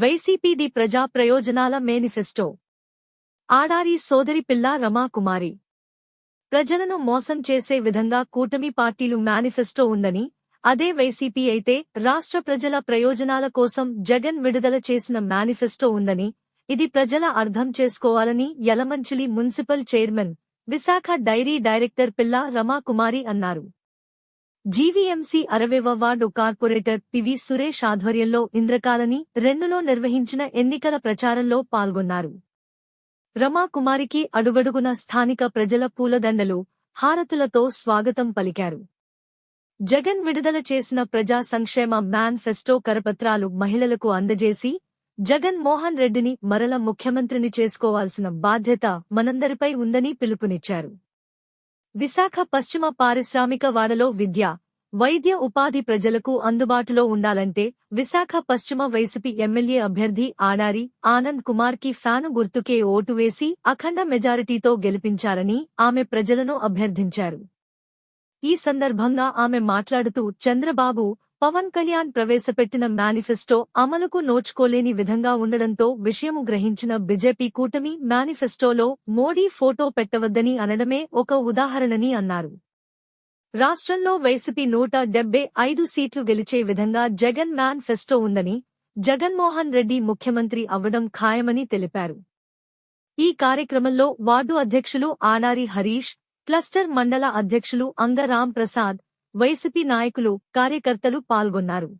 వైసీపీది ప్రజా ప్రయోజనాల మేనిఫెస్టో. ఆడారి సోదరి పిల్ల రమాకుమారి. ప్రజలను మోసం చేసే విధంగా కూటమి పార్టీలు మేనిఫెస్టో ఉందని అదే వైసీపీ అయితే రాష్ట్ర ప్రజల ప్రయోజనాల కోసం జగన్ విడుదల చేసిన మేనిఫెస్టో ఉందని ఇది ప్రజల అర్థం చేసుకోవాలని Yelamanchili municipal chairman Visakha dairy director Pilla Ramakumari అన్నారు. జీవీఎంసీ అరవేవ వార్డు కార్పొరేటర్ పివి సురేష్ ఆధ్వర్యంలో ఇంద్రకాలని రెండులో నిర్వహించిన ఎన్నికల ప్రచారంలో పాల్గొన్నారు. రమాకుమారికి అడుగడుగున స్థానిక ప్రజల పూలదండలు హారతులతో స్వాగతం పలికారు. జగన్ విడుదల చేసిన ప్రజా సంక్షేమ మేనిఫెస్టో కరపత్రాలు మహిళలకు అందజేసి జగన్ మోహన్ రెడ్డిని మరల ముఖ్యమంత్రిని చేసుకోవాల్సిన బాధ్యత మనందరిపై ఉందని పిలుపునిచ్చారు. విశాఖ పశ్చిమ పారిశ్రామిక వాడలో విద్య వైద్య ఉపాధి ప్రజలకు అందుబాటులో ఉండాలంటే విశాఖ పశ్చిమ వైసీపీ ఎమ్మెల్యే అభ్యర్థి ఆడారి ఆనంద్ కుమార్కి ఫ్యాను గుర్తుకే ఓటు వేసి అఖండ మెజారిటీతో గెలిపించాలని ఆమె ప్రజలను అభ్యర్థించారు. ఈ సందర్భంగా ఆమె మాట్లాడుతూ చంద్రబాబు పవన్ కళ్యాణ్ ప్రవేశపెట్టిన మేనిఫెస్టో అమలుకు నోచుకోలేని విధంగా ఉండడంతో విషయము గ్రహించిన బీజేపీ కూటమి మేనిఫెస్టోలో మోడీ ఫోటో పెట్టవద్దని అనడమే ఒక ఉదాహరణని అన్నారు. రాష్ట్రంలో వైసీపీ నూట డెబ్బై ఐదు సీట్లు గెలిచే విధంగా జగన్ మేనిఫెస్టో ఉందని జగన్మోహన్ రెడ్డి ముఖ్యమంత్రి అవ్వడం ఖాయమని తెలిపారు. ఈ కార్యక్రమంలో వార్డు అధ్యక్షులు ఆనారి హరీష్ క్లస్టర్ మండల అధ్యక్షులు అంగరాం ప్రసాద్ వైసీపీ నాయకులు కార్యకర్తలు పాల్గొన్నారు.